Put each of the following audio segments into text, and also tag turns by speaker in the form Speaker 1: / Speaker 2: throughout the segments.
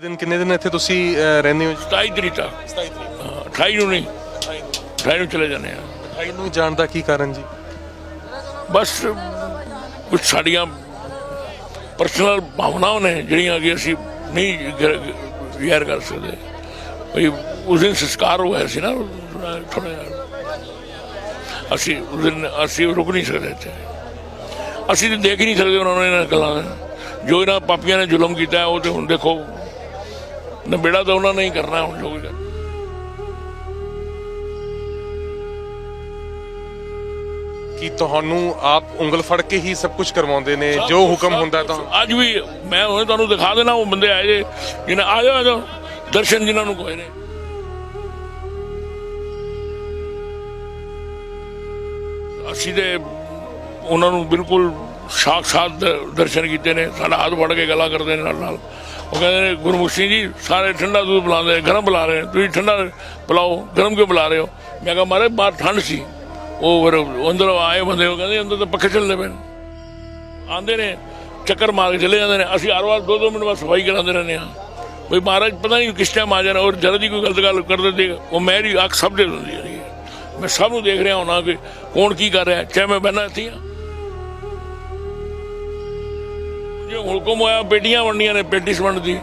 Speaker 1: ਦਿਨ ਕਿੰਨੇ ਦਿਨ ਇੱਥੇ ਤੁਸੀਂ ਅਹ, ਰਹਿੰਦੇ ਹੋ
Speaker 2: 27 ਤਰੀਕ ਤੱਕ
Speaker 1: 27 ਤਰੀਕ।
Speaker 2: ਹਾਂ, 28 ਨੂੰ ਨਹੀਂ। 28 ਨੂੰ। ਚਲੇ ਜਾਂਦੇ ਆ।
Speaker 1: 28 ਨੂੰ ਜਾਣ ਦਾ ਕੀ ਕਾਰਨ ਜੀ?
Speaker 2: ਬਸ ਕੁਝ ਸਾਡੀਆਂ ਪਰਸਨਲ ਭਾਵਨਾਵਾਂ ਨੇ ਜਿਹੜੀਆਂ ਕਿ ਅਸੀਂ ਨਹੀਂ ਯਾਰ ਕਰ ਸਕਦੇ। ਭਈ ਉਸ ਦਿਨ ਸੰਸਕਾਰ ਹੋਇਆ ਸੀ ਨਾ ਥੋੜਾ ਅਸੀਂ ਉਸ ਦਿਨ ਅਸੀਂ ਰੁਕ ਨਹੀਂ ਸਕਦੇ ਇੱਥੇ। ਅਸੀਂ ਤਾਂ ਦੇਖ ਹੀ ਨਹੀਂ ਸਕਦੇ ਉਹਨਾਂ ਨੂੰ ਇਹਨਾਂ ਗੱਲਾਂ ਦਾ। ਜੋ ਇਹਨਾਂ ਪਾਪੀਆਂ ਨੇ ਜ਼ੁਲਮ ਕੀਤਾ ਹੈ, ਉਹ ਤੇ ਹੁਣ ਦੇਖੋ ਨਬੇੜਾ ਤਾਂ ਉਹਨਾਂ ਨੇ ਹੀ ਕਰਨਾ ਹੁਣ ਜੋ ਵੀ
Speaker 1: ਕਿ ਤੁਹਾਨੂੰ ਆਪ ਉਂਗਲ ਫੜ ਕੇ ਹੀ ਸਭ ਕੁਝ ਕਰਵਾਉਂਦੇ ਨੇ? ਜੋ ਹੁਕਮ ਹੁੰਦਾ ਤਾਂ।
Speaker 2: ਅੱਜ ਵੀ ਮੈਂ ਹੁਣ ਤੁਹਾਨੂੰ ਦਿਖਾ ਦੇਣਾ ਉਹ ਬੰਦੇ ਆਏ ਜੇ ਜਿਹਨੇ ਆ ਜਾਓ ਆ ਜਾਓ ਦਰਸ਼ਨ ਜਿਨ੍ਹਾਂ ਨੂੰ ਕੋਈ ਨੇ। ਅਸੀਂ ਤੇ ਉਹਨਾਂ ਨੂੰ ਬਿਲਕੁਲ ਸਾਖਸ਼ਾਤ ਦ- ਦਰਸ਼ਨ ਕੀਤੇ ਨੇ ਸਾਡਾ ਹੱਥ ਫੜ ਕੇ ਗੱਲਾਂ ਕਰਦੇ ਨੇ ਨਾਲ ਨਾਲ ਉਹ ਕਹਿੰਦੇ ਨੇ ਗੁਰਮੁਖ ਸਿੰਘ ਜੀ ਸਾਰੇ ਠੰਡਾ ਦੁੱਧ ਪਿਲਾਉਂਦੇ ਨੇ, ਗਰਮ ਪਿਲਾ ਰਹੇ ਨੇ ਤੁਸੀਂ ਠੰਡਾ ਪਿਲਾਓ ਗਰਮ ਕਿਉਂ ਪਿਲਾ ਰਹੇ ਹੋ? ਮੈਂ ਕਿਹਾ ਮਾਰੇ ਬਾਹਰ ਠੰਡ ਸੀ। ਉਹ ਫਿਰ ਅੰਦਰ ਆਏ ਬੰਦੇ ਉਹ ਕਹਿੰਦੇ ਅੰਦਰ ਤਾਂ ਪੱਖੇ ਚੱਲਦੇ ਪਏ ਨੇ। ਆਂਦੇ ਨੇ ਚੱਕਰ ਮਾਰ ਕੇ ਚਲੇ ਜਾਂਦੇ ਨੇ। ਅਸੀਂ ਹਰ ਵਾਰ ਦੋ ਦੋ ਮਿੰਟ ਬਾਅਦ ਸਫ਼ਾਈ ਕਰਾਉਂਦੇ ਰਹਿੰਦੇ ਹਾਂ। ਬਈ ਮਹਾਰਾਜ ਪਤਾ ਨਹੀਂ ਕਿਸ ਟਾਈਮ ਆ ਜਾਣਾ ਔਰ ਜਦ ਦੀ ਕੋਈ ਗਲਤ ਗੱਲ ਕਰ ਦਿੰਦੇ ਉਹ ਮੇਰੀ ਅੱਖ ਸਭ ਦੇ ਦਿੰਦੀ ਹੈ। ਮੈਂ ਸਭ ਨੂੰ ਦੇਖ ਰਿਹਾ ਹਾਂ ਕਿ ਕੌਣ ਕੀ ਕਰ ਰਿਹਾ ਚਾਹੇ ਮੈਂ ਬਹਿਣਾ ਇੱਥੇ ਹਾਂ। ਜੇ ਹੁਕਮ ਹੋਇਆ ਪੇਟੀਆਂ ਵੰਡੀਆਂ ਨੇ ਪੇਟੀਸ ਵੰਡ ਦੀ,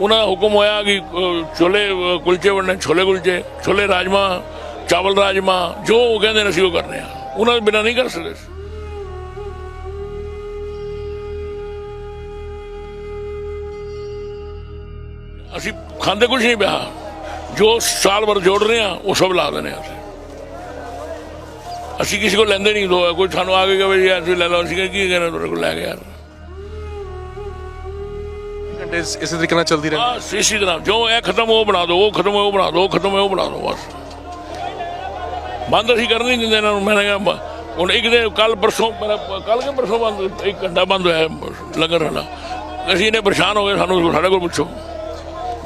Speaker 2: ਉਹਨਾਂ ਦਾ ਹੁਕਮ ਹੋਇਆ ਕਿ ਛੋਲੇ ਕੁਲਚੇ ਵੰਡਣੇ ਛੋਲੇ ਕੁਲਚੇ, ਛੋਲੇ ਰਾਜਮਾ, ਚਾਵਲ ਰਾਜਮਾ, ਜੋ ਉਹ ਕਹਿੰਦੇ ਨੇ ਅਸੀਂ ਉਹ ਕਰਨੇ ਆ। ਉਹਨਾਂ ਦੇ ਬਿਨਾਂ ਨਹੀਂ ਕਰ ਸਕਦੇ ਅਸੀਂ। ਖਾਂਦੇ ਕੁਝ ਨਹੀਂ ਪਿਆ। ਜੋ ਸਾਲ ਵਰ ਜੋੜ ਰਹੇ ਆ ਉਹ ਸਭ ਲਾ ਦਿੰਦੇ ਆ ਅਸੀਂ। ਅਸੀਂ ਕਿਸੇ ਕੋਲ ਲੈਂਦੇ ਨਹੀਂ, ਦੋ ਕੋਈ ਸਾਨੂੰ ਆ ਕੇ ਕਹੇ ਯਾਰ ਤੁਸੀਂ ਲੈ ਲਓ, ਅਸੀਂ ਕੀ ਕਹਿੰਦੇ ਤੁਹਾਡੇ ਕੋਲ? ਲੈ ਗਿਆ
Speaker 1: ਘੰਟੇ ਇਸ- ਇਸੇ ਤਰੀਕੇ ਨਾਲ ਚੱਲਦੀ ਰਹਿੰਦੀ।
Speaker 2: ਬਸ ਇਸੀ ਤਰ੍ਹਾਂ ਜੋ ਇਹ ਖਤਮ ਉਹ ਬਣਾ ਦਿਓ ਉਹ ਖਤਮ ਉਹ ਬਣਾ ਦਿਓ ਉਹ ਖਤਮ ਉਹ ਬਣਾ ਦਿਓ ਬਸ। ਬੰਦ ਅਸੀਂ ਕਰਨ ਨਹੀਂ ਦਿੰਦੇ ਇਹਨਾਂ ਨੂੰ ਮੈਂ ਕਿਹਾ ਹੁਣ ਇੱਕ ਦਿਨ ਕੱਲ ਪਰਸੋਂ ਕੱਲ ਕੇ ਪਰਸੋਂ ਬੰਦ ਇੱਕ ਘੰਟਾ ਬੰਦ ਹੋਇਆ ਲੰਗਰ ਵਾਲਾ ਅਸੀਂ ਇਹਨੇ ਪਰੇਸ਼ਾਨ ਹੋ ਗਏ ਸਾਨੂੰ ਸਾਡੇ ਕੋਲ ਪੁੱਛੋ।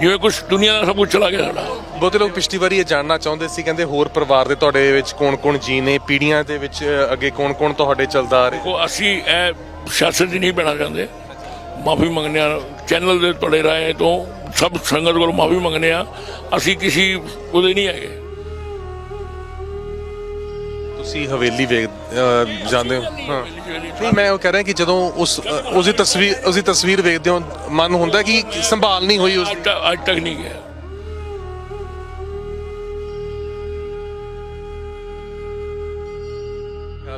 Speaker 2: ਜਿਵੇਂ ਕੁਝ ਦੁਨੀਆ ਦਾ ਸਭ ਕੁਝ ਚਲਾ ਗਿਆ ਸਾਡਾ।
Speaker 1: ਬਹੁਤੇ ਲੋਕ ਪਿਛਲੀ ਵਾਰੀ ਇਹ ਜਾਣਨਾ ਚਾਹੁੰਦੇ ਸੀ ਕਹਿੰਦੇ ਹੋਰ ਪਰਿਵਾਰ ਦੇ ਤੁਹਾਡੇ ਵਿੱਚ ਕੌਣ-ਕੌਣ ਜੀ ਨੇ ਪੀੜ੍ਹੀਆਂ ਦੇ ਵਿੱਚ ਅੱਗੇ ਕੌਣ-ਕੌਣ ਤੁਹਾਡੇ ਚੱਲਦਾ ਆ ਰਿਹਾ?
Speaker 2: ਅਸੀਂ ਇਹ ਸਿਆਸਤ 'ਚ ਨਹੀਂ ਪੈਣਾ ਚਾਹੁੰਦੇ। ਮਾਫੀ ਮੰਗਨੇ ਆ ਚੈਨਲ ਦੇ ਤੁਹਾਡੇ ਰਾਏ ਤੋਂ ਸਭ ਸੰਗਤ ਕੋਲ ਮਾਫੀ ਮੰਗਨੇ ਆ ਅਸੀਂ ਕਿਸੇ ਉਹਦੇ ਨਹੀਂ ਹੈਗੇ।
Speaker 1: ਤੁਸੀਂ ਹਵੇਲੀ ਵੇਖ ਜਾਂਦੇ ਹੋ? ਹਾਂ। ਨਹੀਂ ਮੈਂ ਉਹ ਕਹਿ ਰਿਹਾ ਕਿ ਜਦੋਂ ਉਸ ਉਸ ਦੀ ਤਸਵੀਰ ਉਸ ਦੀ ਤਸਵੀਰ ਵੇਖਦੇ ਹੋ ਮਨ ਹੁੰਦਾ ਕਿ ਸੰਭਾਲ ਨਹੀਂ ਹੋਈ ਉਸ
Speaker 2: ਅੱਜ ਤੱਕ ਨਹੀਂ ਗਿਆ।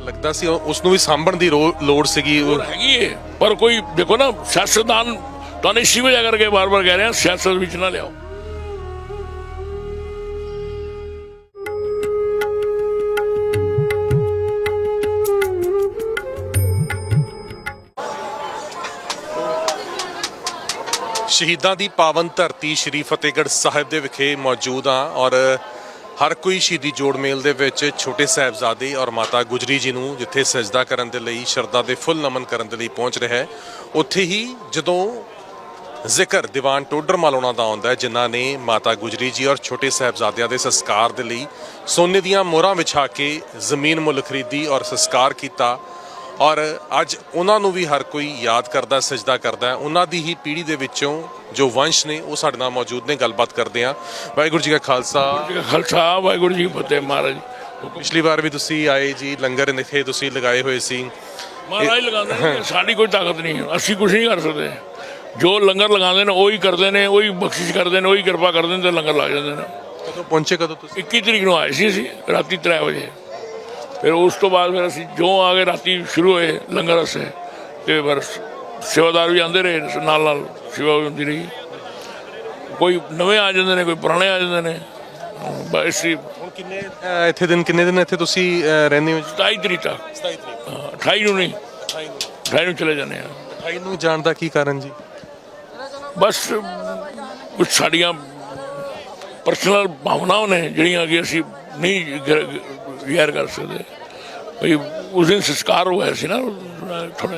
Speaker 1: ਲੱਗਦਾ ਸੀ ਉਸ ਨੂੰ ਵੀ ਸਾਂਭਣ ਦੀ ਰੋ- ਲੋੜ ਸੀਗੀ। ਉਹ-
Speaker 2: ਹੈਗੀ ਏ। ਪਰ ਕੋਈ ਦੇਖੋ ਨਾ ਸਿਆਸਤਦਾਨ ਤੁਹਾਨੂੰ ਇਸੀ ਵਜ੍ਹਾ ਕਰਕੇ ਬਾਰ-ਬਾਰ ਕਹਿ ਰਿਹਾ ਸਿਆਸਤ ਵਿੱਚ ਨਾ ਲਿਆਓ।
Speaker 1: ਸ਼ਹੀਦਾਂ ਦੀ ਪਾਵਨ ਧਰਤੀ ਸ਼੍ਰੀ ਫਤਿਹਗੜ੍ਹ ਸਾਹਿਬ ਦੇ ਵਿਖੇ ਮੌਜੂਦ ਹਾਂ ਔਰ ਹਰ ਕੋਈ ਸ਼ਹੀਦੀ ਜੋੜ ਮੇਲ ਦੇ ਵਿੱਚ ਛੋਟੇ ਸਾਹਿਬਜ਼ਾਦੇ ਔਰ ਮਾਤਾ ਗੁਜਰੀ ਜੀ ਨੂੰ ਜਿੱਥੇ ਸਜਦਾ ਕਰਨ ਦੇ ਲਈ, ਸ਼ਰਧਾ ਦੇ ਫੁੱਲ ਨਮਨ ਕਰਨ ਦੇ ਲਈ ਪਹੁੰਚ ਰਿਹਾ ਹੈ, ਉੱਥੇ ਹੀ ਜਦੋਂ ਜ਼ਿਕਰ ਦੀਵਾਨ ਟੋਡਰ ਮਾਲੋਣਾ ਦਾ ਆਉਂਦਾ ਹੈ, ਜਿਨ੍ਹਾਂ ਨੇ ਮਾਤਾ ਗੁਜਰੀ ਜੀ ਔਰ ਛੋਟੇ ਸਾਹਿਬਜ਼ਾਦਿਆਂ ਦੇ ਸੰਸਕਾਰ ਦੇ ਲਈ ਸੋਨੇ ਦੀਆਂ ਮੋਹਰਾਂ ਵਿਛਾ ਕੇ ਜ਼ਮੀਨ ਮੁੱਲ ਖਰੀਦੀ ਔਰ ਸੰਸਕਾਰ ਕੀਤਾ ਔਰ ਅੱਜ ਉਹਨਾਂ ਨੂੰ ਵੀ ਹਰ ਕੋਈ ਯਾਦ ਕਰਦਾ ਸਜਦਾ ਕਰਦਾ ਹੈ। ਉਹਨਾਂ ਦੀ ਹੀ ਪੀੜ੍ਹੀ ਦੇ ਵਿੱਚੋਂ ਜੋ ਵੰਸ਼ ਨੇ ਉਹ ਸਾਡੇ ਨਾਲ ਮੌਜੂਦ ਨੇ ਗੱਲਬਾਤ ਕਰਦੇ ਆ ਵਾਹਿਗੁਰੂ ਜੀ ਕਾ ਖਾਲਸਾ।
Speaker 2: ਖਾਲਸਾ ਵਾਹਿਗੁਰੂ ਜੀ ਫਤਿਹ ਮਹਾਰਾਜ।
Speaker 1: ਪਿਛਲੀ ਵਾਰ ਵੀ ਤੁਸੀਂ ਆਏ ਜੀ ਲੰਗਰ ਨਿਥੇ ਤੁਸੀਂ ਲਗਾਏ ਹੋਏ ਸੀ।
Speaker 2: ਮਹਾਰਾਜ ਲਗਾਉਂਦੇ ਨੇ ਸਾਡੀ ਕੋਈ ਤਾਕਤ ਨਹੀਂ ਅਸੀਂ ਕੁਝ ਨਹੀਂ ਕਰ ਸਕਦੇ। ਜੋ ਲੰਗਰ ਲਗਾਉਂਦੇ ਨੇ ਉਹੀ ਕਰਦੇ ਨੇ ਉਹੀ ਬਖਸ਼ਿਸ਼ ਕਰਦੇ ਨੇ ਉਹੀ ਕਿਰਪਾ ਕਰਦੇ ਨੇ ਤੇ ਲੰਗਰ ਲਾ ਜਾਂਦੇ ਨੇ।
Speaker 1: ਕਦੋਂ ਪਹੁੰਚੇ ਕਦੋਂ ਤੁਸੀਂ?
Speaker 2: 21 ਤਰੀਕ ਨੂੰ ਆਏ ਸੀ ਅਸੀਂ ਰਾਤੀ 3 ਵਜੇ। ਫਿਰ ਉਸ ਤੋਂ ਬਾਅਦ ਫਿਰ ਅਸੀਂ ਜੋ ਆ ਕੇ ਰਾਤੀ ਸ਼ੁਰੂ ਹੋਏ ਲੰਗਰ ਅਸੇ ਤੇ ਫਿਰ ਸੇਵਾਦਾਰ ਵੀ ਆਉਂਦੇ ਰਹੇ ਨਾਲ ਨਾਲ ਸੇਵਾ ਵੀ ਹੁੰਦੀ ਰਹੀ ਕੋਈ ਨਵੇਂ ਆ ਜਾਂਦੇ ਨੇ ਕੋਈ ਪੁਰਾਣੇ ਆ ਜਾਂਦੇ ਨੇ ਬਸ
Speaker 1: ਹੁਣ ਕਿੰਨੇ ਇੱਥੇ ਦਿਨ ਕਿੰਨੇ ਦਿਨ ਇੱਥੇ ਤੁਸੀਂ ਰਹਿੰਦੇ ਹੋ ਜੀ
Speaker 2: 27 ਤਰੀਕ ਤੱਕ
Speaker 1: 27 ਤਰੀਕ
Speaker 2: ਹਾਂ, 28 ਨੂੰ ਨਹੀਂ 28 ਨੂੰ ਚਲੇ ਜਾਂਦੇ ਆ
Speaker 1: 28 ਨੂੰ ਜਾਣ ਦਾ ਕੀ ਕਾਰਨ ਜੀ
Speaker 2: ਬਸ ਕੁਝ ਸਾਡੀਆਂ ਪਰਸਨਲ ਭਾਵਨਾਵਾਂ ਨੇ ਜਿਹੜੀਆਂ ਕਿ ਅਸੀਂ ਨਹੀਂ ਯਾਰ ਕਰ ਸਕਦੇ ਭਈ ਉਸ ਦਿਨ ਸੰਸਕਾਰ ਹੋਇਆ ਸੀ ਨਾ ਥੋੜਾ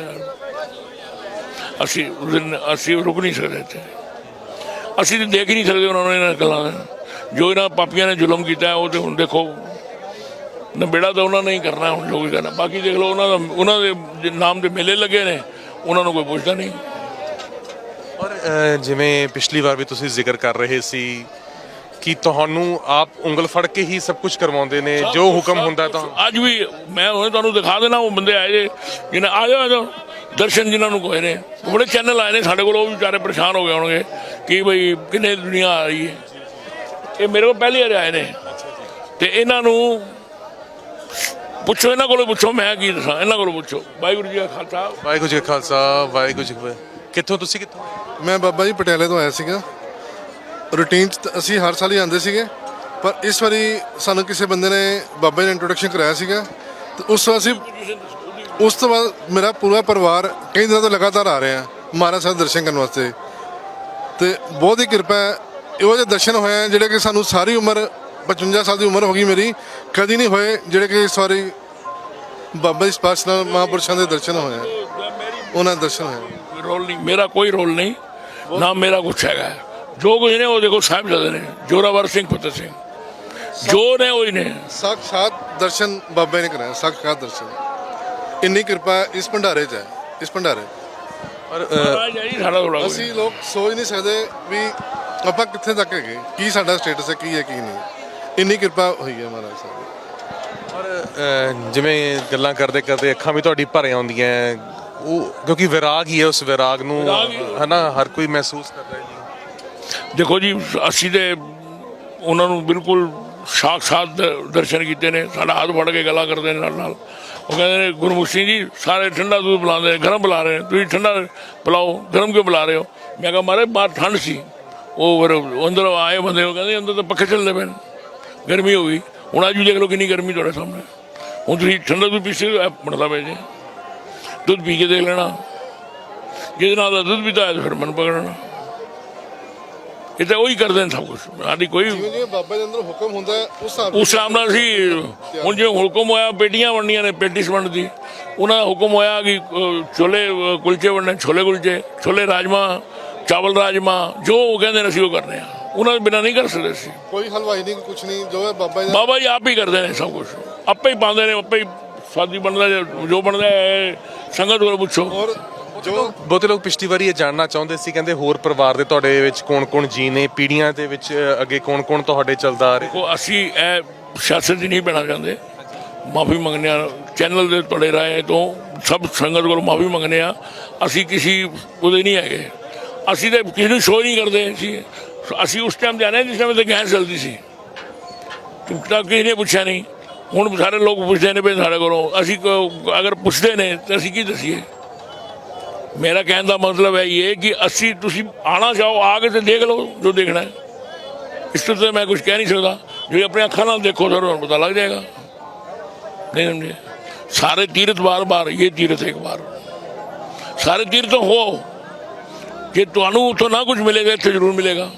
Speaker 2: ਅਸੀਂ ਉਸ ਦਿਨ, ਅਸੀਂ ਰੁਕ ਨਹੀਂ ਸਕਦੇ ਇੱਥੇ। ਅਸੀਂ ਤਾਂ ਦੇਖ ਹੀ ਨਹੀਂ ਸਕਦੇ ਉਹਨਾਂ ਨੂੰ ਇਹਨਾਂ ਗੱਲਾਂ ਦਾ। ਜੋ ਇਹਨਾਂ ਪਾਪੀਆਂ ਨੇ ਜ਼ੁਲਮ ਕੀਤਾ, ਉਹ ਤੇ ਹੁਣ ਦੇਖੋ ਬੇੜਾ ਤਾਂ ਉਹਨਾਂ ਨੇ ਹੀ ਕਰਨਾ, ਹੁਣ ਜੋ ਵੀ ਕਰਨਾ। ਬਾਕੀ ਦੇਖ ਲਓ, ਉਹਨਾਂ ਦਾ, ਉਹਨਾਂ ਦੇ ਨਾਮ ਦੇ ਮੇਲੇ ਲੱਗੇ ਨੇ, ਉਹਨਾਂ ਨੂੰ ਕੋਈ ਪੁੱਛਦਾ ਨਹੀਂ।
Speaker 1: ਔਰ ਜਿਵੇਂ ਪਿਛਲੀ ਵਾਰ ਵੀ ਤੁਸੀਂ ਜ਼ਿਕਰ ਕਰ ਰਹੇ ਸੀ ਕਿ ਤੁਹਾਨੂੰ ਆਪ ਉਂਗਲ ਫੜ ਕੇ ਹੀ ਸਭ ਕੁਝ ਕਰਵਾਉਂਦੇ ਨੇ ਜੋ ਹੁਕਮ ਹੁੰਦਾ ਤਾਂ
Speaker 2: ਅੱਜ ਵੀ ਮੈਂ ਹੁਣ ਤੁਹਾਨੂੰ ਦਿਖਾ ਦੇਣਾ ਉਹ ਬੰਦੇ ਆਏ ਜੇ ਜਿਹਨੇ ਆ ਜਾਓ ਆ ਜਾਓ। ਦਰਸ਼ਨ ਜਿਨ੍ਹਾਂ ਨੂੰ ਕੋਏ ਨੇ। ਉਹ ਬੜੇ ਚੈਨਲ ਆਏ ਨੇ ਸਾਡੇ ਕੋਲ ਉਹ ਵੀ ਵਿਚਾਰੇ ਪਰੇਸ਼ਾਨ ਹੋ ਗਏ ਹੋਣਗੇ ਕਿ ਬਈ ਕਿੰਨੇ ਦੁਨੀਆ ਆ ਰਹੀ ਹੈ। ਇਹ ਮੇਰੇ ਕੋਲ ਪਹਿਲੀ ਵਾਰ ਆਏ ਨੇ। ਤੇ ਇਹਨਾਂ ਨੂੰ ਪੁੱਛੋ ਇਹਨਾਂ ਕੋਲੋਂ ਪੁੱਛੋ ਮੈਂ ਕੀ ਦੱਸਾਂ ਇਹਨਾਂ ਕੋਲੋਂ ਪੁੱਛੋ। ਵਾਹਿਗੁਰੂ ਜੀ ਕਾ ਖਾਲਸਾ।
Speaker 1: ਵਾਹਿਗੁਰੂ ਜੀ ਕਾ ਖਾਲਸਾ ਵਾਹਿਗੁਰੂ ਜੀ ਕੀ ਫਤਿਹ। ਕਿੱਥੋਂ ਤੁਸੀਂ ਕਿੱਥੋਂ?
Speaker 3: ਮੈਂ ਬਾਬਾ ਜੀ ਪਟਿਆਲੇ ਤੋਂ ਆਇਆ ਸੀਗਾ। ਰੂਟੀਨ 'ਚ ਤਾਂ ਅਸੀਂ ਹਰ ਸਾਲ ਹੀ ਆਉਂਦੇ ਸੀਗੇ, ਪਰ ਇਸ ਵਾਰੀ ਸਾਨੂੰ ਕਿਸੇ ਬੰਦੇ ਨੇ ਬਾਬਾ ਜੀ ਨੇ ਇੰਟਰੋਡਕਸ਼ਨ ਕਰਾਇਆ ਸੀਗਾ, ਤੇ ਉਸ ਵਾਰ ਅਸੀਂ ਉਸ ਤੋਂ ਬਾਅਦ ਮੇਰਾ ਪੂਰਾ ਪਰਿਵਾਰ ਕਈ ਦਿਨਾਂ ਤੋਂ ਲਗਾਤਾਰ ਆ ਰਿਹਾ ਮਹਾਰਾਜ ਸਾਹਿਬ ਦੇ ਦਰਸ਼ਨ ਕਰਨ ਵਾਸਤੇ। ਤੇ ਬਹੁਤ ਹੀ ਕਿਰਪਾ ਹੈ, ਇਹੋ ਜਿਹੇ ਦਰਸ਼ਨ ਹੋਏ ਹੈ ਜਿਹੜੇ ਕਿ ਸਾਨੂੰ ਸਾਰੀ ਉਮਰ 55 ਸਾਲ ਦੀ ਉਮਰ ਹੋ ਗਈ ਮੇਰੀ, ਕਦੀ ਨਹੀਂ ਹੋਏ ਜਿਹੜੇ ਕਿ ਇਸ ਵਾਰੀ ਬਾਬਾ ਜੀ ਸਪਰਸ਼ ਨਾਲ ਮਹਾਂਪੁਰਸ਼ਾਂ ਦੇ ਦਰਸ਼ਨ ਹੋਏ ਹੈ ਉਹਨਾਂ ਦੇ ਦਰਸ਼ਨ ਹੋਏ
Speaker 2: ਰੋਲ ਨਹੀਂ, ਮੇਰਾ ਕੋਈ ਰੋਲ ਨਹੀਂ, ਨਾ ਮੇਰਾ ਕੁਛ ਹੈਗਾ। ਜੋ ਕੁਝ ਨੇ ਉਹ ਦੇਖੋ ਸਾਹਿਬ ਜਦੇ ਨੇ ਜੋਰਾਵਰ ਸਿੰਘ ਫਤਿਹ ਸਿੰਘ। ਜੋ ਨੇ ਉਹ ਹੀ ਨੇ।
Speaker 3: ਸਾਖਸ਼ਾਤ ਦਰਸ਼ਨ ਬਾਬੇ ਨੇ ਕਰਾਇਆ ਸਾਖਸ਼ਾਤ ਦਰਸ਼ਨ। ਇੰਨੀ ਕਿਰਪਾ ਇਸ ਭੰਡਾਰੇ 'ਚ ਹੈ ਇਸ ਭੰਡਾਰੇ।
Speaker 2: ਮਹਾਰਾਜ ਹੈ ਜੀ ਸਾਡਾ ਥੋੜਾ ਕੋਈ।
Speaker 3: ਅਸੀਂ ਲੋਕ ਸੋਚ ਨਹੀਂ ਸਕਦੇ ਵੀ ਆਪਾਂ ਕਿੱਥੇ ਤੱਕ ਹੈਗੇ ਕੀ ਸਾਡਾ ਸਟੇਟਸ ਹੈ ਕੀ ਹੈ ਕੀ ਨਹੀਂ। ਇੰਨੀ ਕਿਰਪਾ ਹੋਈ ਹੈ ਮਹਾਰਾਜ ਸਾਹਿਬ
Speaker 1: ਅ, ਜਿਵੇਂ ਗੱਲਾਂ ਕਰਦੇ ਕਰਦੇ ਅੱਖਾਂ ਵੀ ਤੁਹਾਡੀ ਭਰ ਆਉਂਦੀਆਂ। ਉਹ ਕਿਉਂਕਿ ਵਿਰਾਗ ਹੀ ਹੈ ਉਸ ਵਿਰਾਗ ਨੂੰ। ਹਨਾ ਹਰ ਕੋਈ ਮਹਿਸੂਸ ਕਰਦਾ
Speaker 2: ਦੇਖੋ ਜੀ, ਅਸੀਂ ਤੇ ਉਹਨਾਂ ਨੂੰ ਬਿਲਕੁਲ ਸਾਖਸ਼ਾਤ ਦਰਸ਼ਨ ਕੀਤੇ ਨੇ, ਸਾਡਾ ਹੱਥ ਫੜ ਕੇ ਗੱਲਾਂ ਕਰਦੇ ਨੇ ਨਾਲ ਨਾਲ ਉਹ ਕਹਿੰਦੇ ਨੇ ਗੁਰਮੁਖ ਸਿੰਘ ਜੀ, ਸਾਰੇ ਠੰਡਾ ਦੁੱਧ ਪਿਲਾਉਂਦੇ ਨੇ, ਗਰਮ ਪਿਲਾ ਰਹੇ ਨੇ, ਤੁਸੀਂ ਠੰਡਾ ਪਿਲਾਓ, ਗਰਮ ਕਿਉਂ ਪਿਲਾ ਰਹੇ ਹੋ? ਮੈਂ ਕਿਹਾ ਮਾਰੇ ਬਾਹਰ ਠੰਡ ਸੀ। ਉਹ ਫਿਰ ਅੰਦਰ ਆਏ ਬੰਦੇ, ਉਹ ਕਹਿੰਦੇ, ਅੰਦਰ ਤਾਂ ਪੱਖੇ ਚੱਲਦੇ ਪਏ ਨੇ, ਗਰਮੀ ਹੋ ਗਈ। ਹੁਣ ਅੱਜ ਵੀ ਦੇਖ ਲਓ ਕਿੰਨੀ ਗਰਮੀ ਤੁਹਾਡੇ ਸਾਹਮਣੇ। ਹੁਣ ਤੁਸੀਂ ਠੰਡਾ ਦੁੱਧ ਪੀਸੇ ਬਣਦਾ ਪਏ ਜੇ। ਦੁੱਧ ਪੀ ਕੇ ਦੇਖ ਲੈਣਾ। ਜਿਹਦੇ ਨਾਲ ਦੁੱਧ ਪੀਤਾ ਤਾਂ ਫਿਰ ਮਨ ਪਕੜਨਾ। ਇਹ ਤਾਂ ਉਹੀ ਕਰਦੇ ਨੇ ਸਭ ਕੁਝ ਸਾਡੀ ਕੋਈ
Speaker 3: ਜਿਵੇਂ ਜਿਵੇਂ ਬਾਬਾ ਦੇ ਅੰਦਰ ਹੁਕਮ ਹੁੰਦਾ ਉਸ ਹਿਸਾਬ
Speaker 2: ਉਸ ਹਿਸਾਬ ਨਾਲ ਅਸੀਂ ਹੁਣ ਜੇ ਹੁਕਮ ਹੋਇਆ ਪੇਟੀਆਂ ਵੰਡੀਆਂ ਨੇ ਪੇਟੀਸ ਵੰਡ ਦੀ ਉਹਨਾਂ ਦਾ ਹੁਕਮ ਹੋਇਆ ਕਿ ਛੋਲੇ ਕੁਲਚੇ ਵੰਡਣੇ ਛੋਲੇ ਕੁਲਚੇ ਛੋਲੇ ਰਾਜਮਾ ਚਾਵਲ ਰਾਜਮਾ ਜੋ ਉਹ ਕਹਿੰਦੇ ਨੇ ਅਸੀਂ ਉਹ ਕਰਨੇ ਆ। ਉਹਨਾਂ ਦੇ ਬਿਨਾਂ ਨਹੀਂ ਕਰ ਸਕਦੇ ਸੀ
Speaker 3: ਕੋਈ ਹਲਵਾਈ ਨਹੀਂ ਕੁਝ ਨਹੀਂ ਜੋ ਬਾਬਾ ਜੀ
Speaker 2: ਬਾਬਾ ਜੀ ਆਪ ਹੀ ਕਰਦੇ ਨੇ ਸਭ ਕੁਝ ਆਪੇ ਹੀ ਪਾਉਂਦੇ ਨੇ ਆਪੇ ਹੀ ਸਾਦੀ ਬਣਦਾ ਜੋ- ਜੋ ਬਣਦਾ ਹੈ ਸੰਗਤ ਕੋਲ ਪੁੱਛੋ।
Speaker 3: ਔਰ ਜੋ
Speaker 1: ਬਹੁਤੇ ਲੋਕ ਪਿਛਲੀ ਵਾਰੀ ਇਹ ਜਾਣਨਾ ਚਾਹੁੰਦੇ ਸੀ ਕਹਿੰਦੇ ਹੋਰ ਪਰਿਵਾਰ ਦੇ ਤੁਹਾਡੇ ਵਿੱਚ ਕੌਣ-ਕੌਣ ਜੀ ਨੇ? ਪੀੜ੍ਹੀਆਂ ਦੇ ਵਿੱਚ ਅ, ਅੱਗੇ ਕੌਣ-ਕੌਣ ਤੁਹਾਡੇ ਚੱਲਦਾ ਆ ਰਿਹਾ?
Speaker 2: ਕੋ ਅਸੀਂ ਇਹ ਸਿਆਸਤ 'ਚ ਨਹੀਂ ਪੈਣਾ ਚਾਹੁੰਦੇ। ਮਾਫੀ ਮੰਗਨੇ ਆ ਚੈਨਲ ਦੇ ਤੁਹਾਡੇ ਰਾਏ ਤੋਂ ਸਭ ਸੰਗਤ ਕੋਲ ਮਾਫੀ ਮੰਗਨੇ ਆ ਅਸੀਂ ਕਿਸੇ ਉਹਦੇ ਨਹੀਂ ਹੈਗੇ। ਅਸੀਂ ਤੇ ਕਿਸੇ ਨੂੰ ਸ਼ੋਅ ਨਹੀਂ ਕਰਦੇ ਸੀ। ਅਸੀਂ ਉਸ ਟਾਈਮ ਜਾਣੇ ਜਿਸ ਟਾਈਮ ਤੇ ਗੈਸ ਚੱਲਦੀ ਸੀ। ਤਾਂ ਕਿਸੇ ਨੇ ਪੁੱਛਿਆ ਨਹੀਂ। ਹੁਣ ਸਾਰੇ ਲੋਕ ਪੁੱਛਦੇ ਨੇ ਵੀ ਸਾਡੇ ਕੋਲੋਂ। ਅਸੀਂ ਕੋ- ਅਗਰ ਪੁੱਛਦੇ ਨੇ ਤਾਂ ਅਸੀਂ ਕੀ ਦਸੀਏ? ਮੇਰਾ ਕਹਿਣ ਦਾ ਮਤਲਬ ਹੈ ਇਹ ਕਿ ਅਸੀਂ ਤੁਸੀਂ ਆਣਾ ਚਾਹੋ, ਆ ਕੇ ਤੇ ਦੇਖ ਲਓ ਜੋ ਦੇਖਣਾ ਹੈ। ਇਸ ਤੋਂ ਤਾਂ ਮੈਂ ਕੁਝ ਕਹਿ ਨਹੀਂ ਸਕਦਾ। ਜੇ ਆਪਣੇ ਅੱਖਾਂ ਨਾਲ ਦੇਖੋ ਤੁਹਾਨੂੰ ਪਤਾ ਲੱਗ ਜਾਏਗਾ। ਨਹੀਂ ਸਮਝੇ? ਸਾਰੇ ਤੀਰਥ ਬਾਰ ਬਾਰ ਇਹ ਤੀਰਥ ਇੱਕ ਵਾਰ। ਸਾਰੇ ਤੀਰਥ ਹੋ। ਜੇ ਤੁਹਾਨੂੰ ਉੱਥੋਂ ਨਾ ਕੁਝ ਮਿਲੇਗਾ, ਇੱਥੇ ਜ਼ਰੂਰ ਮਿਲੇਗਾ।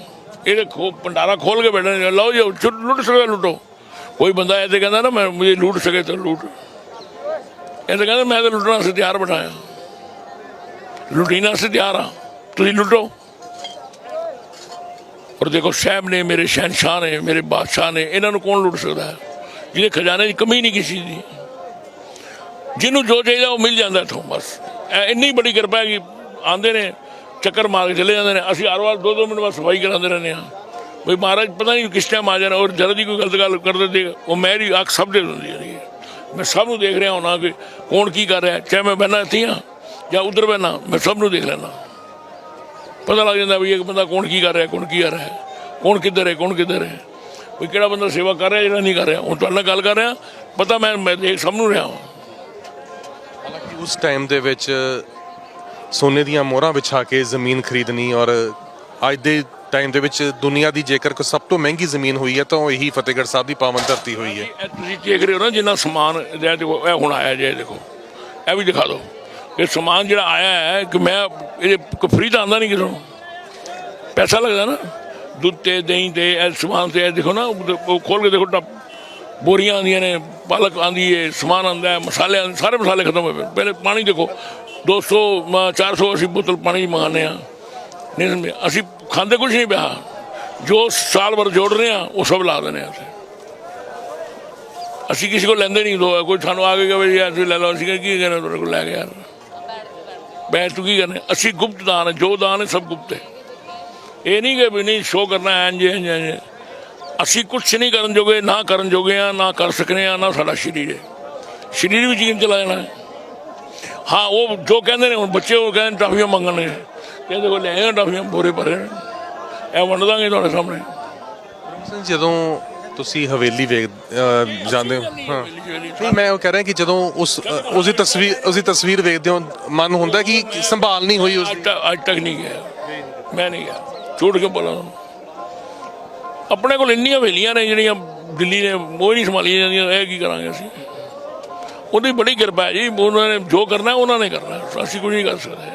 Speaker 2: ਇਹਦੇ ਖੋ ਭੰਡਾਰਾ ਖੋਲ ਕੇ ਬੈਠੇ ਲਓ ਜੀ ਲੁੱਟ ਸਕਦੇ ਲੁੱਟੋ। ਕੋਈ ਬੰਦਾ ਇਹ ਤੇ ਕਹਿੰਦਾ ਨਾ, ਮੈਂ ਮੁਝੇ ਲੁੱਟ ਸਕੇ ਤਾਂ ਲੁੱਟ। ਇਹ ਤਾਂ ਕਹਿੰਦਾ, ਮੈਂ ਤਾਂ ਲੁੱਟਣਾ ਵਾਸਤੇ ਤਿਆਰ ਬਿਠਾਇਆ ਲੁੱਟਣ ਵਾਸਤੇ ਤਿਆਰ ਆ ਤੁਸੀਂ ਲੁੱਟੋ। ਔਰ ਦੇਖੋ, ਸਾਹਿਬ ਨੇ, ਮੇਰੇ ਸ਼ਹਿਨशाह ਨੇ, ਮੇਰੇ ਬਾਦਸ਼ਾਹ ਨੇ, ਇਹਨਾਂ ਨੂੰ ਕੌਣ ਲੁੱਟ ਸਕਦਾ ਹੈ? ਜਿਹਦੇ ਖਜ਼ਾਨੇ ਦੀ ਕਮੀ ਨਹੀਂ ਕਿਸੇ ਦੀ। ਜਿਹਨੂੰ ਜੋ ਚਾਹੀਦਾ ਉਹ ਮਿਲ ਜਾਂਦਾ ਇੱਥੋਂ, ਬਸ। ਇਹ ਇੰਨੀ ਬੜੀ ਕਿਰਪਾ ਹੈ ਕਿ ਆਂਦੇ ਨੇ, ਚੱਕਰ ਮਾਰ ਕੇ ਚਲੇ ਜਾਂਦੇ ਨੇ। ਅਸੀਂ ਹਰ ਵਾਰ ਦੋ ਦੋ ਮਿੰਟ ਬਾਅਦ ਸਫ਼ਾਈ ਕਰਾਉਂਦੇ ਰਹਿੰਦੇ ਹਾਂ। ਬਈ ਮਹਾਰਾਜ, ਪਤਾ ਨਹੀਂ ਕਿਸ ਟਾਈਮ ਆ ਜਾਣਾ। ਔਰ ਜਦ ਦੀ ਕੋਈ ਗਲਤ ਗੱਲ ਕਰ ਦੇ ਉਹ ਮੇਰੀ ਅੱਖ ਸਭ ਦੇ ਦਿੰਦੀ ਹੈ। ਮੈਂ ਸਭ ਨੂੰ ਦੇਖ ਰਿਹਾ ਹੋਣਾ ਕਿ ਕੌਣ ਕੀ ਕਰ ਰਿਹਾ ਚਾਹੇ ਮੈਂ ਬਹਿਣਾ ਇੱਥੇ ਹਾਂ। ਜਾਂ ਉਧਰ ਬਹਿਣਾ ਮੈਂ ਸਭ ਨੂੰ ਦੇਖ ਲੈਣਾ ਪਤਾ ਲੱਗ ਜਾਂਦਾ ਵੀ ਇੱਕ ਬੰਦਾ ਕੌਣ ਕੀ ਕਰ ਰਿਹਾ ਕੌਣ ਕੀ ਕਰ ਰਿਹਾ ਕੌਣ ਕਿੱਧਰ ਹੈ ਕੌਣ ਕਿੱਧਰ ਹੈ। ਕੋਈ ਕਿਹੜਾ ਬੰਦਾ ਸੇਵਾ ਕਰ ਰਿਹਾ ਜਿਹੜਾ ਨਹੀਂ ਕਰ ਰਿਹਾ। ਹੁਣ ਤੁਹਾਡੇ ਨਾਲ ਗੱਲ ਕਰ ਰਿਹਾ ਪਤਾ ਮੈਂ ਮੈਂ ਦੇਖ ਸਭ ਨੂੰ ਰਿਹਾ ਹਾਂ
Speaker 1: ਹਾਲਾਂਕਿ ਉਸ ਟਾਈਮ ਦੇ ਵਿੱਚ ਸੋਨੇ ਦੀਆਂ ਮੋਹਰਾਂ ਵਿਛਾ ਕੇ ਜ਼ਮੀਨ ਖਰੀਦਣੀ ਔਰ ਅੱਜ ਦੇ ਟਾਈਮ ਦੇ ਵਿੱਚ ਦੁਨੀਆ ਦੀ ਜੇਕਰ ਕੋਈ ਸਭ ਤੋਂ ਮਹਿੰਗੀ ਜ਼ਮੀਨ ਹੋਈ ਹੈ ਤਾਂ ਉਹ ਇਹੀ ਫਤਿਹਗੜ੍ਹ ਸਾਹਿਬ ਦੀ ਪਾਵਨ ਧਰਤੀ ਹੋਈ ਹੈ।
Speaker 2: ਤੁਸੀਂ ਦੇਖ ਰਹੇ ਹੋ ਨਾ ਜਿੰਨਾ ਸਮਾਨ ਇਹ ਹੁਣ ਆਇਆ ਜੇ ਦੇਖੋ। ਇਹ ਵੀ ਦਿਖਾ ਦਿਓ। ਇਹ ਸਮਾਨ ਜਿਹੜਾ ਆਇਆ ਹੈ ਕਿ ਮੈਂ ਇਹ ਫਰੀ ਤਾਂ ਆਉਂਦਾ ਨਹੀਂ ਕਿਸੇ ਨੂੰ ਪੈਸਾ ਲੱਗਦਾ ਨਾ। ਦੁੱਧ ਤੇ, ਦਹੀਂ ਤੇ, ਇਹ ਸਮਾਨ ਤੇ ਦੇਖੋ ਨਾ, ਉਹ ਖੋਲ ਕੇ ਦੇਖੋ ਟੱਪ ਬੋਰੀਆਂ ਆਉਂਦੀਆਂ ਨੇ, ਪਾਲਕ ਆਂਦੀ ਹੈ ਸਮਾਨ ਆਉਂਦਾ ਹੈ, ਮਸਾਲੇ ਆਉਂਦੇ, ਸਾਰੇ ਮਸਾਲੇ ਖਤਮ ਹੋਏ ਪਏ। ਪਹਿਲੇ ਪਾਣੀ ਦੇਖੋ 200 ਮ- 400 ਅਸੀਂ ਬੋਤਲ ਪਾਣੀ ਮੰਗਾਉਂਦੇ ਆ ਨਹੀਂ ਅਸੀਂ ਖਾਂਦੇ ਕੁਝ ਨਹੀਂ ਪਿਆ। ਜੋ ਸਾਲ ਵਰ ਜੋੜ ਰਹੇ ਆ ਉਹ ਸਭ ਲਾ ਦਿੰਦੇ ਆ ਅਸੀਂ। ਅਸੀਂ ਕਿਸੇ ਕੋਲ ਲੈਂਦੇ ਨਹੀਂ ਦੋ, ਕੋਈ ਸਾਨੂੰ ਆ ਕੇ ਕਹੇ ਯਾਰ ਤੁਸੀਂ ਲੈ ਲਓ, ਅਸੀਂ ਕਿਹਾ, ਕੀ ਕਹਿਣਾ ਤੁਹਾਡੇ ਕੋਲ? ਲੈ ਕੇ ਯਾਰ ਬੈਠ ਤੂੰ ਕੀ ਕਰਨੇ। ਅਸੀਂ ਗੁਪਤ ਦਾਨ ਹੈ, ਜੋ ਦਾਨ ਹੈ ਸਭ ਗੁਪਤ ਹੈ। ਇਹ ਨਹੀਂ ਕਿ ਵੀ ਨਹੀਂ ਸ਼ੋ ਕਰਨਾ ਐਂ ਜੇ ਇੰਜ ਇੰਜ ਅਸੀਂ ਕੁਝ ਨਹੀਂ ਕਰਨ ਜੋਗੇ ਨਾ ਕਰਨ ਜੋਗੇ ਆ ਨਾ ਕਰ ਸਕਨੇ ਆ ਨਾ ਸਾਡਾ ਸਰੀਰ ਹੈ। ਸਰੀਰ ਵੀ ਜੀਵਨ ਚਲਾ ਜਾਣਾ। ਹਾਂ ਉਹ ਜੋ ਕਹਿੰਦੇ ਨੇ ਹੁਣ ਬੱਚੇ ਉਹ ਕਹਿੰਦੇ ਟਾਫੀਆਂ ਮੰਗਣੇ ਕਹਿੰਦੇ ਕੋਲ ਲੈ ਆਏ ਟਾਫੀਆਂ ਬੋਰੇ ਭਰੇ ਨੇ। ਇਹ ਵੰਡ ਦਾਂਗੇ ਤੁਹਾਡੇ ਸਾਹਮਣੇ।
Speaker 1: ਜਦੋਂ ਤੁਸੀਂ ਹਵੇਲੀ ਵੇਖ ਅਹ ਜਾਂਦੇ ਹੋ? ਹਾਂ। ਨਹੀਂ ਮੈਂ ਉਹ ਕਹਿ ਰਿਹਾ ਕਿ ਜਦੋਂ ਉਸ ਅ, ਉਸ ਦੀ ਤਸਵੀਰ ਉਸ ਦੀ ਤਸਵੀਰ ਵੇਖਦੇ ਹੋ ਮਨ ਹੁੰਦਾ ਕਿ ਸੰਭਾਲ ਨਹੀਂ ਹੋਈ ਉਸ
Speaker 2: ਅੱਜ ਤੱਕ ਅੱਜ ਤੱਕ ਨਹੀਂ ਗਿਆ। ਮੈਂ ਨਹੀਂ ਗਿਆ। ਝੂਠ ਕੇ ਬੋਲਾਂ ਆਪਣੇ ਕੋਲ ਇੰਨੀਆਂ ਹਵੇਲੀਆਂ ਨੇ ਜਿਹੜੀਆਂ ਦਿੱਲੀ ਨੇ ਉਹ ਨਹੀਂ ਸੰਭਾਲੀਆਂ ਜਾਂਦੀਆਂ ਇਹ ਕੀ ਕਰਾਂਗੇ ਅਸੀਂ? ਉਹਦੀ ਬੜੀ ਕਿਰਪਾ ਹੈ ਜੀ ਉਹਨਾਂ ਨੇ ਜੋ ਕਰਨਾ ਉਹਨਾਂ ਨੇ ਕਰਨਾ। ਅਸੀਂ ਕੁਝ ਨਹੀਂ ਕਰ ਸਕਦੇ।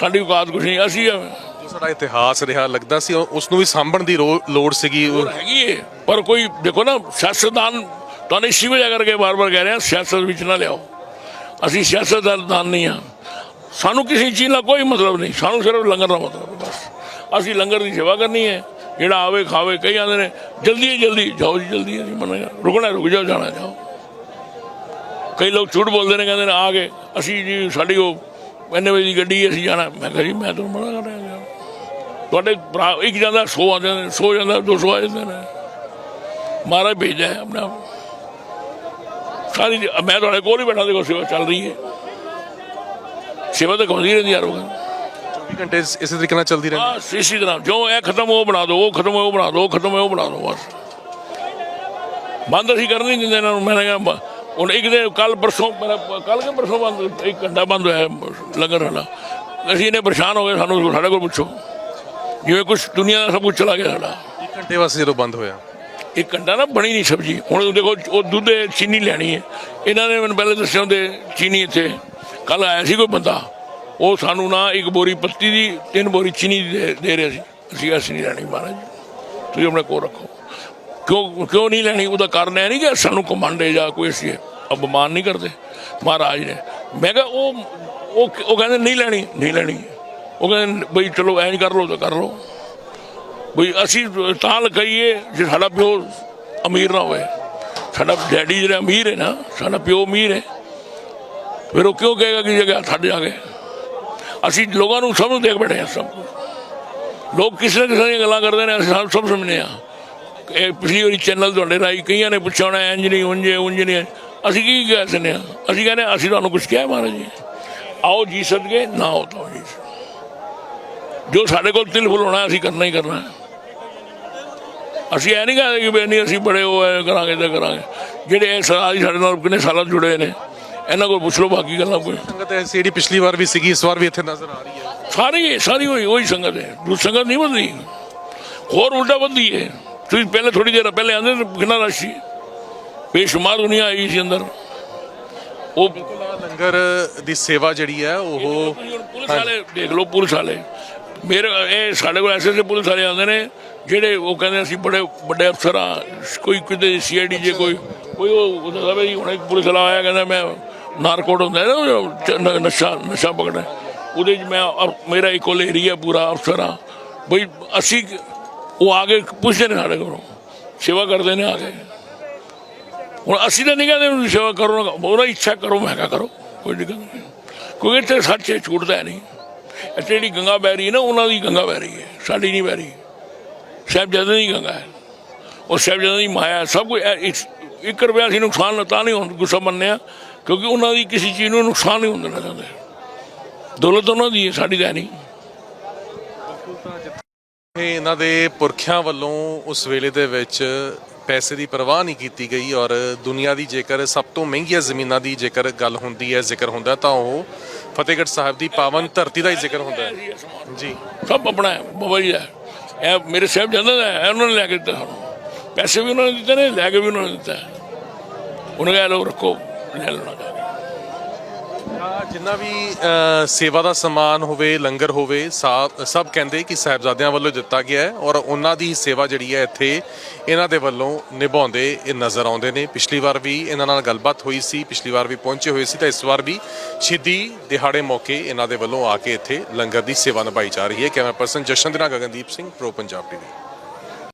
Speaker 2: ਸਾਡੀ ਔਕਾਤ ਕੁਝ ਨਹੀਂ ਅਸੀਂ ਐਵੇਂ।
Speaker 1: ਜੋ ਸਾਡਾ ਇਤਿਹਾਸ ਰਿਹਾ ਲੱਗਦਾ ਸੀ ਉਸ ਨੂੰ ਵੀ ਸਾਂਭਣ ਦੀ ਲੋੜ ਸੀਗੀ। ਉਹ-
Speaker 2: ਹੈਗੀ ਏ ਪਰ ਕੋਈ ਦੇਖੋ ਨਾ ਸਿਆਸਤਦਾਨ ਤੁਹਾਨੂੰ ਇਸੀ ਵਜ੍ਹਾ ਕਰਕੇ ਵਾਰ-ਵਾਰ ਕਹਿ ਰਹੇ ਸਿਆਸਤ ਵਿੱਚ ਨਾ ਲਿਆਓ। ਅਸੀਂ ਸਿਆਸਤਦਾਨ ਨਹੀਂ ਆ। ਸਾਨੂੰ ਕਿਸੇ ਚੀਜ਼ ਨਾਲ ਕੋਈ ਮਤਲਬ ਨਹੀਂ ਸਾਨੂੰ ਸਿਰਫ ਲੰਗਰ ਦਾ ਮਤਲਬ ਬਸ। ਅਸੀਂ ਲੰਗਰ ਦੀ ਸੇਵਾ ਕਰਨੀ ਹੈ ਜਿਹੜਾ ਆਵੇ ਖਾਵੇ ਕਈ ਆਉਂਦੇ ਨੇ ਜਲਦੀ ਜਲਦੀ ਜਾਓ ਜੀ ਜਲਦੀ ਅਸੀਂ ਮੰਨਾਂਗੇ ਰੁਕਣਾ ਰੁਕ ਜਾਓ ਜਾਣਾ ਜਾਓ। ਕਈ ਲੋਕ ਝੂਠ ਬੋਲਦੇ ਨੇ ਕਹਿੰਦੇ ਨੇ ਆ ਗਏ ਅਸੀਂ ਜੀ ਸਾਡੀ ਉਹ ਇੰਨੇ ਵਜੇ ਦੀ ਗੱਡੀ ਅਸੀਂ ਜਾਣਾ। ਮੈਂ ਕਿਹਾ ਜੀ ਮੈਂ ਤੁਹਾਨੂੰ ਮਨਾ ਕਰ ਰਿਹਾ ਤੁਹਾਡੇ ਭਰਾ ਇੱਕ ਜਾਂਦਾ 100 ਆ ਜਾਂਦੇ ਨੇ 100 ਜਾਂਦਾ 200 ਆ ਜਾਂਦੇ ਨੇ। ਮਹਾਰਾਜ ਭੇਜਿਆ ਹੈ ਆਪਣਾ। ਸਾਰੀ ਮੈਂ ਤੁਹਾਡੇ ਕੋਲ ਹੀ ਬੈਠਾ ਦੇਖੋ ਸੇਵਾ ਚੱਲ ਰਹੀ ਹੈ। ਸੇਵਾ ਤਾਂ ਰਹਿੰਦੀ ਯਾਰ ਉਹ
Speaker 1: 24 ਘੰਟੇ ਇਸ- ਤਰੀਕੇ ਨਾਲ ਚੱਲਦੀ ਰਹਿੰਦੀ
Speaker 2: ਬਸ ਇਸੀ ਤਰ੍ਹਾਂ ਜੋ ਇਹ ਖਤਮ ਉਹ ਬਣਾ ਦਿਓ ਉਹ ਖਤਮ ਉਹ ਬਣਾ ਦਿਓ ਖਤਮ ਉਹ ਬਣਾ ਦਿਓ ਬਸ। ਬੰਦ ਅਸੀਂ ਕਰਨ ਨਹੀਂ ਦਿੰਦੇ ਇਹਨਾਂ ਨੂੰ ਮੈਂ ਕਿਹਾ ਹੁਣ ਇੱਕ ਦਿਨ ਕੱਲ ਪਰਸੋਂ ਕੱਲ ਕੇ ਪਰਸੋਂ ਬੰਦ ਇੱਕ ਘੰਟਾ ਬੰਦ ਹੋਇਆ ਲੰਗਰ ਵਾਲਾ ਅਸੀਂ ਇਹਨੇ ਪਰੇਸ਼ਾਨ ਹੋ ਗਏ ਸਾਨੂੰ ਸਾਡੇ ਕੋਲ ਪੁੱਛੋ। ਜਿਵੇਂ ਕੁਝ ਦੁਨੀਆ ਦਾ ਸਭ ਕੁਝ ਚਲਾ ਗਿਆ ਸਾਡਾ।
Speaker 1: 1 ਘੰਟੇ ਵਾਸਤੇ ਜਦੋਂ ਬੰਦ ਹੋਇਆ?
Speaker 2: ਇੱਕ ਘੰਟਾ ਨਾ ਬਣੀ ਨਹੀਂ ਸਬਜੀ। ਹੁਣ ਦੇਖੋ ਉਹ ਦੁੱਧ ਚੀਨੀ ਲੈਣੀ ਹੈ। ਇਹਨਾਂ ਨੇ ਮੈਨੂੰ ਪਹਿਲੇ ਦੱਸਿਆ ਹੁੰਦੇ ਚੀਨੀ ਇੱਥੇ। ਕੱਲ ਆਇਆ ਸੀ ਕੋਈ ਬੰਦਾ। ਉਹ ਸਾਨੂੰ ਨਾ ਇੱਕ ਬੋਰੀ ਪੱਤੀ ਦੀ ਤਿੰਨ ਬੋਰੀ ਚੀਨੀ ਦੀ ਦੇ- ਰਿਹਾ ਸੀ। ਅਸੀਂ ਅਸੀਂ ਨਹੀਂ ਲੈਣੀ ਮਹਾਰਾਜ। ਤੁਸੀਂ ਆਪਣੇ ਕੋਲ ਰੱਖੋ। ਕਿਉਂ ਕਿਉਂ ਨਹੀਂ ਲੈਣੀ? ਉਹਦਾ ਕਾਰਨ ਇਹ ਨਹੀਂ ਕਿ ਸਾਨੂੰ ਕਮਾਂਡੇ ਜਾਂ ਕੋਈ ਅਸੀਂ ਅਪਮਾਨ ਨਹੀਂ ਕਰਦੇ। ਮਹਾਰਾਜ ਨੇ। ਮੈਂ ਕਿਹਾ ਉਹ ਉਹ ਕਹਿੰਦੇ ਨਹੀਂ ਲੈਣੀ ਨਹੀਂ ਲੈਣੀ। ਉਹ ਕਹਿੰਦੇ ਬਈ ਚਲੋ ਐਂ ਕਰ ਲਓ ਤਾਂ ਕਰ ਲਓ। ਬਈ ਅਸੀਂ ਤਾਂ ਲਗਾਈਏ ਜੇ ਸਾਡਾ ਪਿਓ ਅਮੀਰ ਨਾ ਹੋਵੇ। ਸਾਡਾ ਡੈਡੀ ਜਿਹੜਾ ਅਮੀਰ ਹੈ ਨਾ ਸਾਡਾ ਪਿਓ ਅਮੀਰ ਹੈ। ਫਿਰ ਉਹ ਕਿਉਂ ਕਹੇਗਾ ਕਿ ਜਗ੍ਹਾ ਛੱਡ ਜਾ ਕੇ ਅਸੀਂ ਲੋਕਾਂ ਨੂੰ ਸਭ ਨੂੰ ਦੇਖ ਬੈਠੇ ਹਾਂ ਸਭ। ਲੋਕ ਕਿਸੇ ਨਾ ਕਿਸੇ ਦੀਆਂ ਗੱਲਾਂ ਕਰਦੇ ਨੇ ਅਸੀਂ ਸਭ ਸਭ ਸਮਝਦੇ ਹਾਂ। ਇਹ ਪਿਛਲੀ ਵਾਰੀ ਚੈਨਲ ਤੁਹਾਡੇ ਰਾਈ ਕਈਆਂ ਨੇ ਪੁੱਛਿਆ ਹੋਣਾ ਇੰਜ ਨਹੀਂ ਉਂਝ ਹੈ, ਨਹੀਂ। ਅਸੀਂ ਕੀ ਕਹਿ ਸਕਦੇ ਹਾਂ? ਅਸੀਂ ਕਹਿੰਦੇ ਹਾਂ, ਅਸੀਂ ਤੁਹਾਨੂੰ ਕੁਝ ਕਿਹਾ ਮਹਾਰਾਜ ਜੀ। ਆਓ ਜੀ ਸਦਕੇ ਨਾ ਹੋ ਤਾਂ ਜੀ। ਜੋ ਸਾਡੇ ਕੋਲ ਤਿਲ ਫੁੱਲ ਹੋਣਾ ਅਸੀਂ ਕਰਨਾ ਹੀ ਕਰਨਾ। ਅਸੀਂ ਇਹ ਨਹੀਂ ਕਹਿੰਦੇ ਕਿ ਨਹੀਂ ਅਸੀਂ ਬੜੇ ਉਹ ਐ ਕਰਾਂਗੇ ਤੇ ਕਰਾਂਗੇ। ਜਿਹੜੇ ਇਹ ਸਾਰੀ ਸਾਡੇ ਨਾਲ ਕਿੰਨੇ ਸਾਲਾਂ ਜੁੜੇ ਨੇ ਇਹਨਾਂ ਕੋਲ ਪੁੱਛ ਲਓ ਬਾਕੀ ਗੱਲਾਂ ਕੋਈ।
Speaker 1: ਸੰਗਤ ਐਸੀ ਜਿਹੜੀ ਪਿਛਲੀ ਵਾਰ ਵੀ ਸੀਗੀ ਇਸ ਵਾਰ ਵੀ ਇੱਥੇ ਨਜ਼ਰ ਆ ਰਹੀ ਹੈ।
Speaker 2: ਸਾਰੀ ਸਾਰੀ ਹੋਈ ਉਹੀ ਸੰਗਤ ਹੈ। ਦੂ ਸੰਗਤ ਨਹੀਂ ਵਧਦੀ। ਹੋਰ ਉਲਟਾ ਵਧਦੀ ਹੈ। ਤੁਸੀਂ ਪਹਿਲੇ ਥੋੜੀ ਦੇਰ ਪਹਿਲੇ ਆਂਦੇ ਕਿੰਨਾ ਰਸ਼ ਸੀ। ਬੇਸ਼ੁਮਾਰ ਦੁਨੀਆ ਆਈ ਸੀ ਅੰਦਰ। ਉਹ
Speaker 1: ਲੰਗਰ ਦੀ ਸੇਵਾ ਜਿਹੜੀ ਹੈ ਉਹ
Speaker 2: ਪੁਲਿਸ ਵਾਲੇ ਦੇਖ ਲਓ ਪੁਲਿਸ ਵਾਲੇ। ਮੇਰੇ ਇਹ ਸਾਡੇ ਕੋਲ ਐਸੇ ਐਸੇ ਪੁਲਿਸ ਵਾਲੇ ਆਉਂਦੇ ਨੇ, ਜਿਹੜੇ ਉਹ ਕਹਿੰਦੇ ਅਸੀਂ ਬੜੇ ਵੱਡੇ ਅਫਸਰ ਆ ਕੋਈ ਕਿਤੇ ਸੀਆਈਡੀ ਜੇ ਕੋਈ ਕੋਈ ਉਹ ਸਾਹਿਬ ਜੀ ਹੁਣ ਇੱਕ ਪੁਲਿਸ ਵਾਲਾ ਆਇਆ ਕਹਿੰਦਾ ਮੈਂ ਨਾਰਕੋਟ ਹੁੰਦਾ ਨਾ ਨਸ਼ਾ ਨਸ਼ਾ ਪਕੜਨਾ ਉਹਦੇ 'ਚ ਮੈਂ ਅਫ- ਮੇਰਾ ਇਕੋਲ ਏਰੀਆ ਪੂਰਾ ਅਫਸਰ ਆ ਬਈ ਅਸੀਂ ਉਹ ਆ ਕੇ ਪੁੱਛਦੇ ਨੇ ਸਾਡੇ ਕੋਲੋਂ, ਸੇਵਾ ਕਰਦੇ ਨੇ ਆ ਕੇ। ਹੁਣ ਅਸੀਂ ਤਾਂ ਨਹੀਂ ਕਹਿੰਦੇ ਸੇਵਾ ਕਰੋ, ਉਹਦਾ ਇੱਛਾ ਕਰੋ ਮੈਂ ਕਿਹਾ ਕਰੋ, ਕੋਈ ਦਿੱਕਤ ਨਹੀਂ। ਕਿਉਂਕਿ ਇੱਥੇ ਸੱਚ ਹੈ ਨਹੀਂ। ਜਿਹੜੀ ਗੰਗਾ ਬਹਿ ਰਹੀ ਹੈ ਨਾ, ਉਹਨਾਂ ਦੀ ਗੰਗਾ ਬਹਿ ਰਹੀ ਹੈ, ਸਾਡੀ ਨਹੀਂ ਬਹਿ ਰਹੀ। ਸਾਹਿਬਜ਼ਾਦੇ ਦੀ ਗੰਗਾ ਹੈ। ਉਹ ਸਾਹਿਬਜ਼ਾਦੇ ਦੀ ਮਾਇਆ ਸਭ ਕੁਝ ਇੱਕ ਰੁਪਿਆ ਅਸੀਂ ਨੁਕਸਾਨ ਤਾਂ ਨਹੀਂ ਹੁਣ, ਗੁੱਸਾ ਮੰਨਿਆ ਕਿਉਂਕਿ ਉਹਨਾਂ ਦੀ ਕਿਸੇ ਚੀਜ਼ ਨੂੰ ਨੁਕਸਾਨ ਨਹੀਂ ਹੁੰਦਾ ਚਾਹੁੰਦੇ। ਦੌਲਤ ਉਹਨਾਂ ਦੀ ਹੈ, ਸਾਡੀ ਤਾਂ ਨਹੀਂ।
Speaker 1: ਇਹਨਾਂ ਦੇ ਪੁਰਖਿਆਂ ਵੱਲੋਂ ਉਸ ਵੇਲੇ ਦੇ ਵਿੱਚ ਪੈਸੇ ਦੀ ਪਰਵਾਹ ਨਹੀਂ ਕੀਤੀ ਗਈ ਔਰ ਦੁਨੀਆ ਦੀ ਜੇਕਰ ਸਭ ਤੋਂ ਮਹਿੰਗੀਆਂ ਜ਼ਮੀਨਾਂ ਦੀ ਜੇਕਰ ਗੱਲ ਹੁੰਦੀ ਹੈ, ਜ਼ਿਕਰ ਹੁੰਦਾ ਤਾਂ ਉਹ ਫਤਿਹਗੜ੍ਹ ਸਾਹਿਬ ਦੀ ਪਾਵਨ ਧਰਤੀ ਦਾ ਹੀ ਜ਼ਿਕਰ ਹੁੰਦਾ ਹੈ ਜੀ
Speaker 2: ਸਭ ਆਪਣਾ ਹੈ ਬਾਬਾ ਜੀ ਦਾ ਹੈ। ਇਹ ਮੇਰੇ ਸਾਹਿਬ ਜਾਂਦਾ ਹੈ ਇਹ ਉਹਨਾਂ ਨੇ ਲੈ ਕੇ ਦਿੱਤਾ ਸਾਨੂੰ ਪੈਸੇ ਵੀ ਉਹਨਾਂ ਨੇ ਦਿੱਤੇ ਨੇ, ਲੈ ਕੇ ਵੀ ਉਹਨਾਂ ਨੇ ਦਿੱਤਾ ਹੈ। ਉਹਨੇ ਕਿਹਾ ਲੋ ਰੱਖੋ, ਲੈ ਲੈਣਾ ਜਾ ਕੇ
Speaker 1: ਜਿੰਨਾ ਵੀ ਸੇਵਾ ਦਾ ਸਮਾਨ ਹੋਵੇ, ਲੰਗਰ ਹੋਵੇ, ਸਾ- ਸਭ ਕਹਿੰਦੇ ਕਿ ਸਾਹਿਬਜ਼ਾਦਿਆਂ ਵੱਲੋਂ ਦਿੱਤਾ ਗਿਆ ਹੈ ਔਰ ਉਹਨਾਂ ਦੀ ਸੇਵਾ ਜਿਹੜੀ ਹੈ ਇੱਥੇ ਇਹਨਾਂ ਦੇ ਵੱਲੋਂ ਨਿਭਾਉਂਦੇ, ਇਹ ਨਜ਼ਰ ਆਉਂਦੇ ਨੇ। ਪਿਛਲੀ ਵਾਰ ਵੀ ਇਹਨਾਂ ਨਾਲ ਗੱਲਬਾਤ ਹੋਈ ਸੀ, ਪਿਛਲੀ ਵਾਰ ਵੀ ਪਹੁੰਚੇ ਹੋਏ ਸੀ, ਤਾਂ ਇਸ ਵਾਰ ਵੀ ਸ਼ਹੀਦੀ ਦਿਹਾੜੇ ਮੌਕੇ ਇਹਨਾਂ ਦੇ ਵੱਲੋਂ ਆ ਕੇ ਇੱਥੇ ਲੰਗਰ ਦੀ ਸੇਵਾ ਨਿਭਾਈ ਜਾ ਰਹੀ ਹੈ। ਕੈਮਰਾ ਪਰਸਨ ਜਸ਼ਨ ਦੇ ਨਾਲ ਗਗਨਦੀਪ ਸਿੰਘ, ਪ੍ਰੋ ਪੰਜਾਬ ਟੀਵੀ।